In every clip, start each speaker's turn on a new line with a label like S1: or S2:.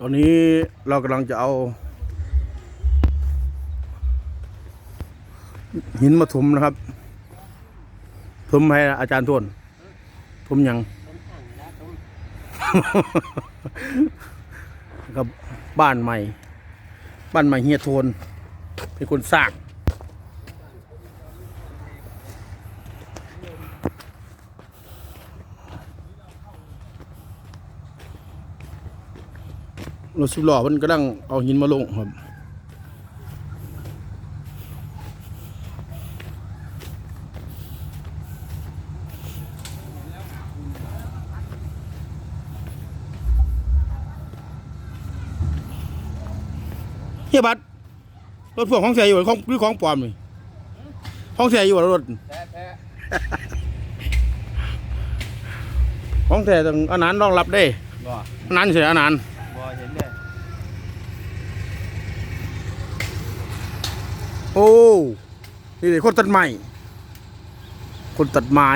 S1: ตอนนี้เรากำลังจะเอา หินมาถมนะครับถมให้อาจารย์ทวนถมยังกับบ้านใหม่ บ้านใหม่เฮียทวนเป็นคนสร้าง รถสิบล้อมันกำลังเอาหินมาลงครับเฮียบัตรรถพ่วงของเสียอยู่รือของหรือของปลอมนี่ของเสียอยู่รถ
S2: แท้แท้
S1: ต้องอันนั้นรองรับได้อันนั้นเสียอันนั้น
S2: นเลย
S1: โอ้ นี่เลยคนตัดไม้คนตัดไม้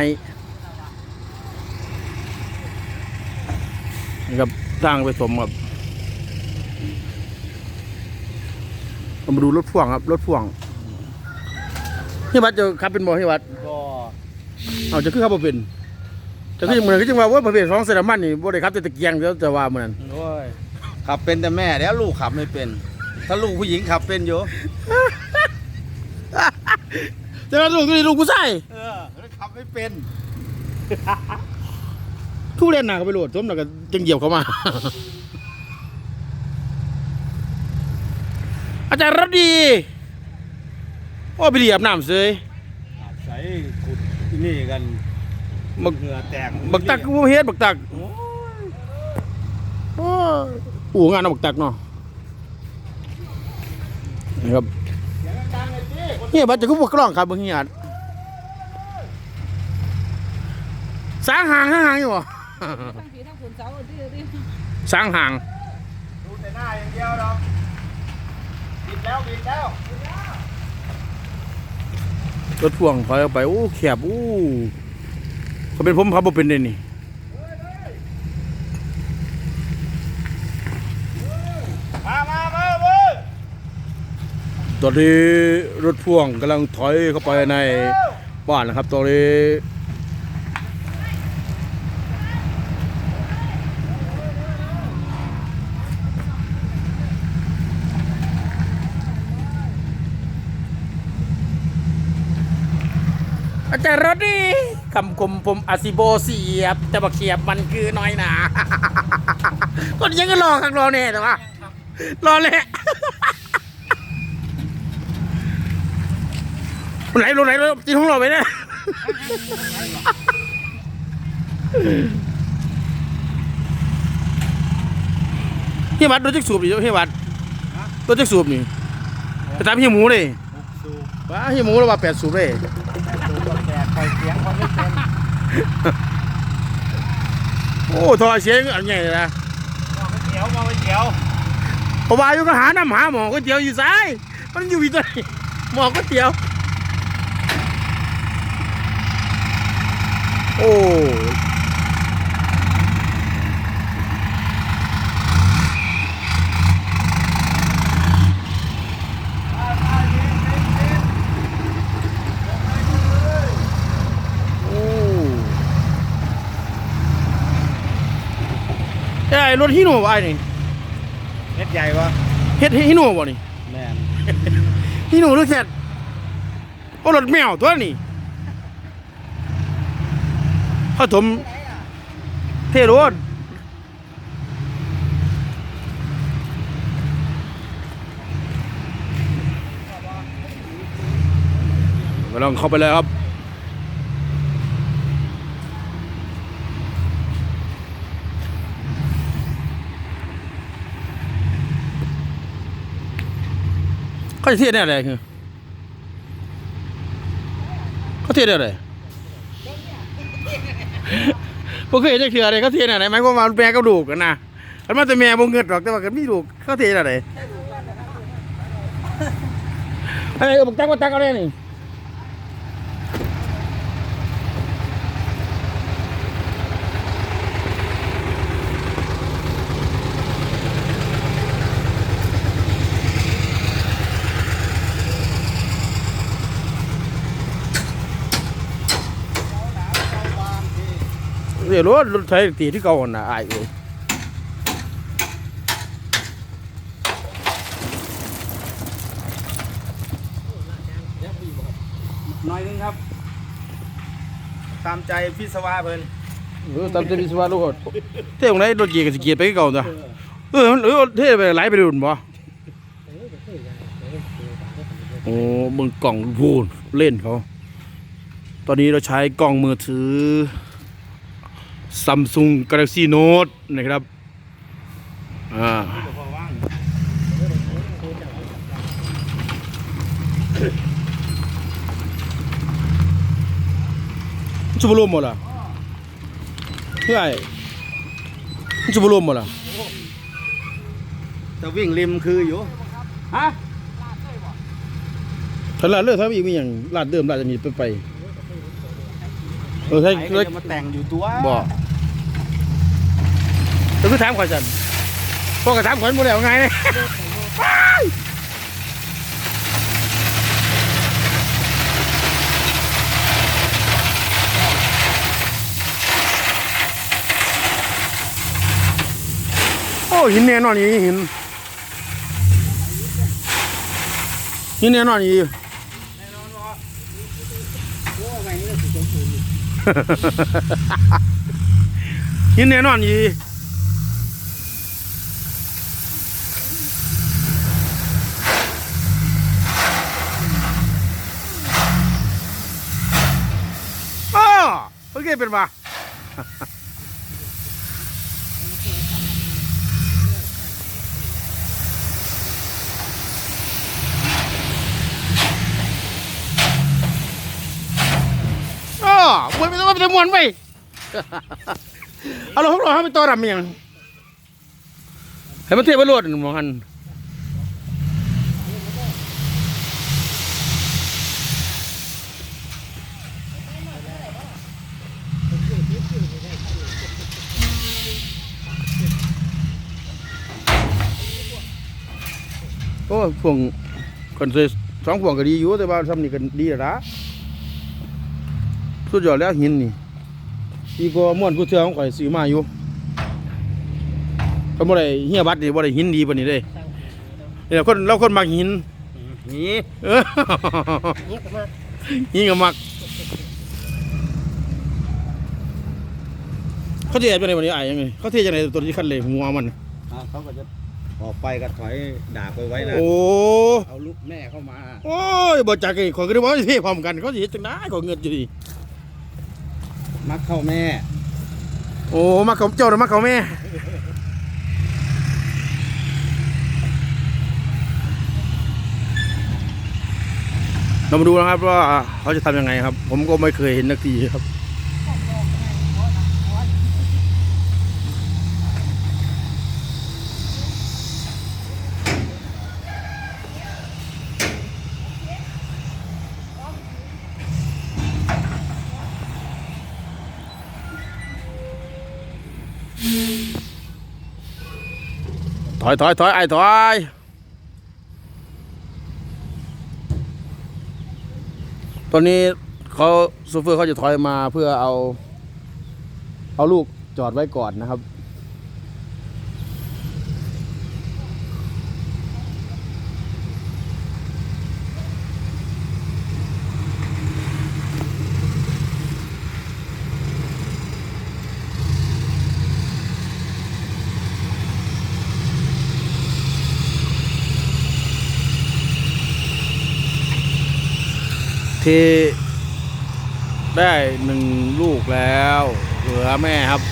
S1: นี่ครับสร้างไปสมครับเรามาดูรถพ่วงครับ รถพ่วงเฮียบัตรจะขับเป็นบ่เฮียบัตร
S2: บ่
S1: เอาจะขึ้นขับบ่เป็นจะขึ้นเหมือนก็จังว่าว่าประเภทสองเซรามันนี่บ่ได้ขับแต่ตะเกียงเดี๋ยวจะว่าเหมือน
S2: โอ้ยขับเป็นแต่แม่แล้วลูกขับไม่เป็น ถ้าลูกผู้หญิงขับเป็นอยู่
S1: จะมาลูกตัวนี้ลูกผู้ชาย
S2: เออแล้วขับไม่เป็น
S1: ทุเรียนหนาก็ไปโหลดสมแล้วก็จังเหยียบเข้ามา อาจารย์รับดี โอ้ไปเรียบน้ำเสย
S2: ใส่ขุดนี่กัน
S1: บัก
S2: เหงื่อแตก
S1: บักตักกูเฮ็ดบักตัก
S2: โอ้ย
S1: โอ้อู่งานเอาบักตักเนาะนี่ครับ
S2: เสียงดังๆ เลยสิคน
S1: เฮียบัดจะกูบอกกล้องครับเบิ่งเฮียสางหางสางหางอยู่บ่
S3: ทั้งผีทั้งฝนเสาดื้อดื้อ
S1: สางหาง
S2: ดูแต่หน้าอย่างเดียวหรอกบิดแล้วบิดแล้ว
S1: รถพ่วงถอยออกไปโอ้แคบอู้เขาเป็นผมเขาบ่เป็นเลยนี่
S2: มามามาเว้ย
S1: ตอนนี้รถพ่วงกำลังถอยเข้าไปในบ้านนะครับ ตอนนี้อาจารย์รถนี่คำคมผมอาซิโบเสียบแต่บักเขียบมันคือน้อยหนาคนยังก็รอข้างรอเนี่ยแต่ว่า รอเลย ไหนลงไหนลงตีห้องเราไปเนี่ยเฮียวัดรถจักรสูบดิเฮียวัดรถจักรสูบนี่ไปตามเฮียหมูเลย
S2: สูบ
S1: ว้าเฮียหมูเราว่าแปดสูบเลย
S2: สูบแตกไปเสียงคนไม่เป็น
S1: โอ้ทอเสียงอันใหญ่เลยนะ
S2: มองไปเขียวมองไปเขียว
S1: เพราะว่าอยู่ก็หาน้ำหาหมอก๋วยเตี๋ยวอยู่ซ้ายมันอยู่อีกตัวไหนหมอก๋วยเตี๋ยว โอ้โอ้เอ้ยรถฮิโน่บ่ไอ้นี่
S2: เม็ดใหญ่วะ
S1: เฮ็ดฮิโน่บ่นี่
S2: แม่น
S1: ฮิโน่หรือแคทโอ้รถแมวตัวนี้ เขาถมเทโรดกำลังเข้าไปแล้วครับเขาจะเทียดเนี่ยอะไรคือเขาเทียดอะไร พวกเคยเห็นได้คืออะไรเขาเทียดอะไรไหมว่ามันแม่กับลูกกันนะมันมาแต่แม่บ่เงินหรอกแต่ว่ากันมีลูกเขาเทียดอะไรไอ้ยบักตักบักตักเอาได้นี่ เดี๋ยวรถรถใช้ตีที่เก่าหั่นน่ะอายเอ้ย
S2: น้อยนึงครับ ตามใจพิศวาเพิ่น
S1: เออตามใจวิศวะลูกเท่ตรงไหนรถเกียร์ก็สิเกียร์ไปเก่าตัวเออมันเออเท่ไปไหลไปรุ่นบ่โอ้เบิ่งกล่องพูนเล่นเขา ตอนนี้เราใช้กล้องมือถือ Samsung Galaxy Note นะครับอ่า
S2: พอว่าง
S1: มันจะบรวมหมดล่ะเพื่อไอ้มันจะบรวมหมดล่ะ
S2: จะวิ่งริมคืออยู่
S1: ฮะถ้าลาดเลือกถ้าอีกมีอย่างลาดเดิมลาดจะมีไปไป เออใช่
S2: ไอ้
S1: เค
S2: ก็
S1: ย
S2: จะมาแต่งอยู่ตัว
S1: บอกแต่คือถามข่อยสันพ่อก็ถามข่อยหมดแล้วไงเนี่ยโอ้หินแน่นอนอีหินหินแน่นอนอี หินแน่นอนยีอ้อโอเคเป็นปะ มวนไปต้องไปมวนไปเอาเราของเราให้ไปต่อดำยังให้มันเทียบไปรวดมองหันโอ้ยพวงคนเคยสองพวงก็ดีอยู่แต่ว่าทำนี่ก็ดีแล้วละ สุดยอดแล้วหินนี่อีกก็ม่วนกูเทื่อของข่อยซื้อมาอยู่ก็บ่ได้เฮียบัตรนี่บ่ได้หินดีปานนี้เด้เนี่ยคนเราคนมักหิน
S2: นี่
S1: เออหินก็มักเขาเทไปไหนวันนี้อ้ายยังไงเขาเทจังไดตัวที่คันเลยหัวมัน
S2: อ่าเขาก็จะออกไปก็ถอยดาบไปไว้นะ
S1: โอ้
S2: เอาลูกแม่เข้ามา
S1: โอ้ยบ่จักไอ้ข่อยก็ได้บอกว่าสิเทพร้อมกันเขาสิเฮ็ดจังได๋ข่อยเงินอยู่ดี
S2: มักเข้าแม่
S1: โอ้มักเขาเจ้าน่ะมักเขาแม่ เรามาดูนะครับว่าเขาจะทำยังไงครับ ผมก็ไม่เคยเห็นนักทีครับ อยถอยถอยไอ้ถอยตอนนี้เขาซูเฟอร์เขาจะถอยมาเพื่อเอา เอาลูกจอดไว้ก่อนนะครับ ทได้หนึ่งลูกแล้ว เหลือแม่ครับ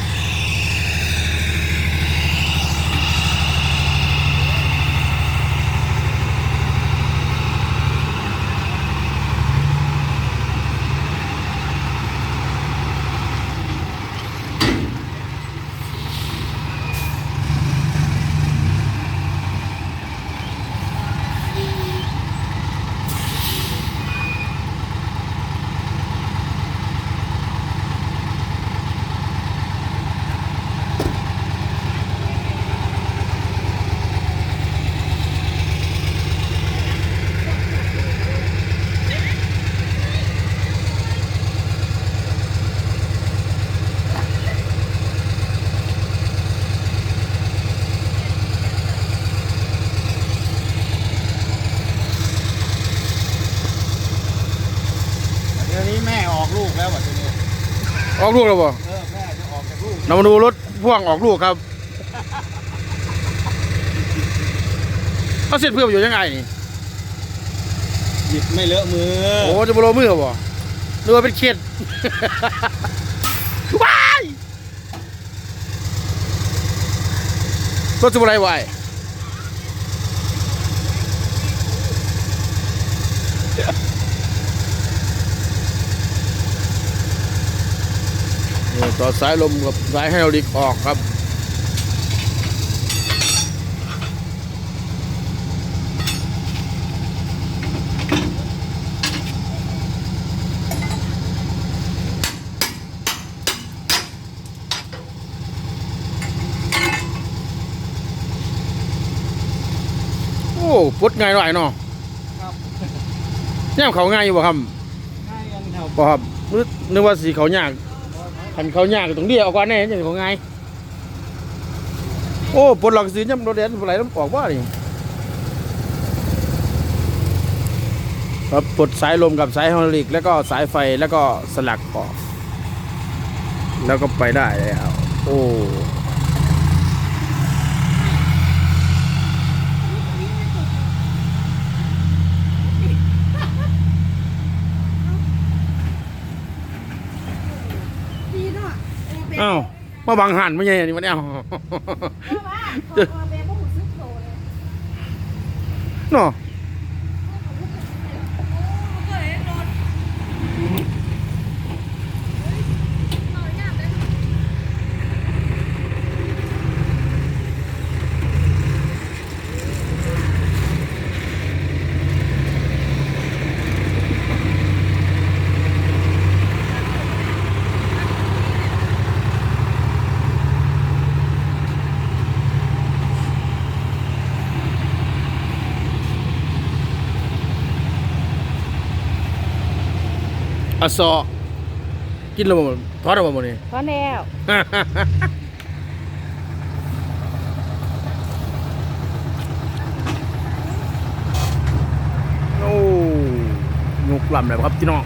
S1: ถ ออกลูกแล้วบ่
S2: เออแม่จะออกจากลูก
S1: เรามาดูรถพ่วงออกลูกครับเขาเสร็จเพื่ออยู่ยังไงนี่
S2: หยิบไม่เลอะมือ
S1: โอ้จะบโลมือบ่หรือว่าเป็นเข็ดว้ายรถจะบอะไรไหวนี่ ต่อสายลมกับสายให้เราดิกออกครับโอ้ปลดง่ายหน่อยเนาะ
S2: ครับ
S1: แนมเขาง่ายอยู่บ่ครับ
S2: ง่ายกันครับ
S1: บ่ครับนึกนึกว่าสีเขายาก คันเขายากตรงเดียวเอาก่อนแน่จังขาง่ายโอ้ปวดหลอกซื้อย่ำรถเดนอะไรต้องออกว่านี่ครับปลดสายลมกับสายฮดรอลิก แล้วก็สายไฟแล้วก็สลักออก แล้วก็ไปได้แล้วโอ้
S3: ดีเนาะเออเป็น
S1: อ้าวมาบังหันไม่ใช่นี่มันเอา
S3: เพราะว่าพอมาเป็นพวกหูซึกโตเลย
S1: เนาะ อะซอกินแล้วบ่ทอดแล้วบ่มื้อนี้
S3: เพราะแนว
S1: โอ้ยกลำเลยครับพี่น้อง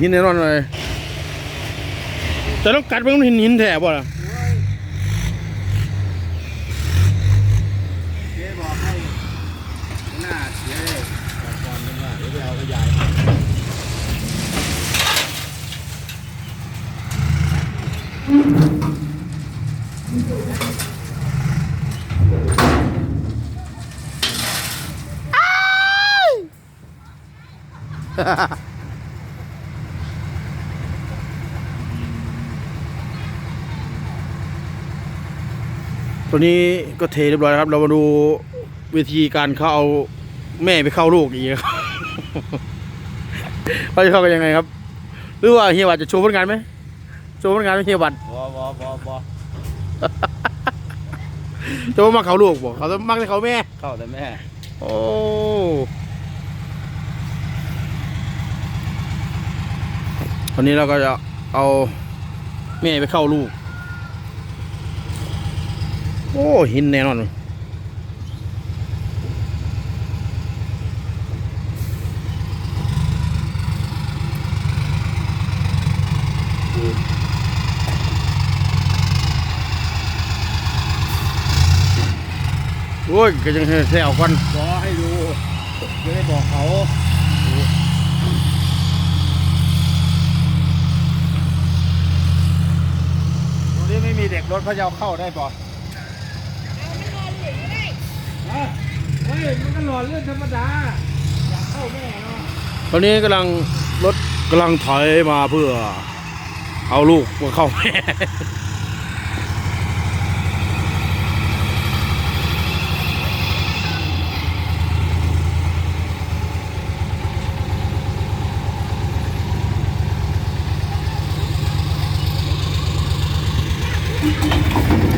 S1: หินแน่นอนเลยแต่ต้องกัดมันหินหินแท้บ่ล่ะ
S2: เจ๊บอกให้หน้าเสียเลยบอกก่อนเป็นว่าเดี๋ยวไปเอาขยายมา
S1: ตัวนี้ก็เทเรียบร้อยแล้วครับ เรามาดูวิธีการเขาเอาแม่ไปเข้าลูกอีกครับเขาจะเข้ากันยังไงครับ หรือว่าเฮียวัดจะโชว์ผลงานไหมโชว์ผลงานไหมเฮียวัด
S2: บอบอบอบอ
S1: จะว่ามาเขาลูกบอกเขาจะมักแต่เขาแม่
S2: เข้าแต่แม่
S1: โอ้วันนี้เราก็จะเอาแม่ไปเข้าลูกโอ้หินแน่นอนโอ้ยก็ยังแซวกัน
S2: รอให้ดูจะได้บอกเขาตรงนี้ไม่มีเด็กรถเขาจะเอาเข้าได้ปะ เฮ้ยมันก็หลอดเรื่องธรรมดาอยากเข้าแม่เนาะ
S1: ตอนนี้กำลังรถกำลังถอยมาเพื่อ เอาลูกมาเข้าแม่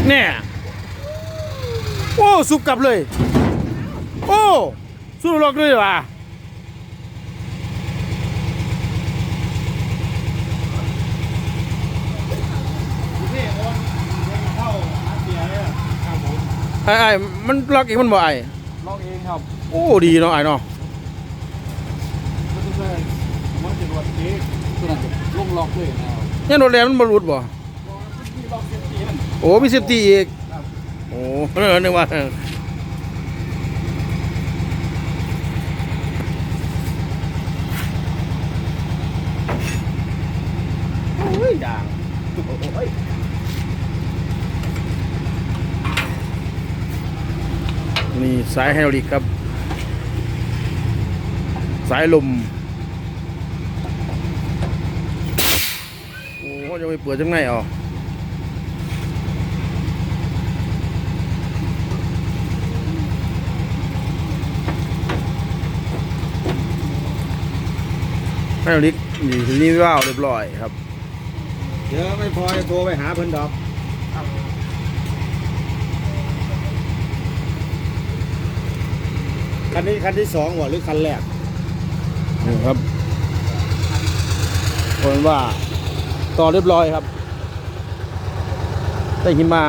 S1: เนี่ย โอ้สุกกลับเลย โอ้สุดลอกเลยว่ะ
S2: นี่คนเข้าหาเสียเลยอะครับผม
S1: ไอ้ไอ้มันล็อกเองมันบ่ไอ้
S2: ลองเองครับ
S1: โอ้ดีเนาะไอ้เนาะ
S2: มันจะเลยมันจะรวดเองตัวนั้นลงล็อกเลยนะครับ
S1: เนี่ยรถแรงมันบ่รุดบ่
S2: มีล็อกเซฟตี้มัน
S1: โอ้มีเซฟตี้อีก
S2: ครับ
S1: โอ้เออนึกว่า
S2: โอ้ยด่างโอ้ย
S1: นี่สายไฮดรอลิกครับ สายลม โอ้ยังไม่เปิดจังไงอะ ไฮดรอลิกนี่นี่ว่าวเรียบร้อยครับ
S2: เดี๋ยวไม่พอจะโทรไปหาเพิ่นดอกคันนี้คันที่สองวะหรือคันแรก
S1: นี่ครับคนว่าต่อเรียบร้อยครับได้หิมมา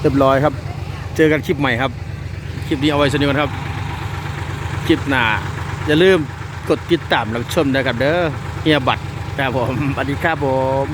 S1: เรียบร้อยครับ เจอกันคลิปใหม่ครับ คลิปนี้เอาไว้สนิทกันครับ คลิปหน้าอย่าลืม กดติดตามรับชมนะครับเด้อเฮียบัตรครับผมสวัสดีครับผม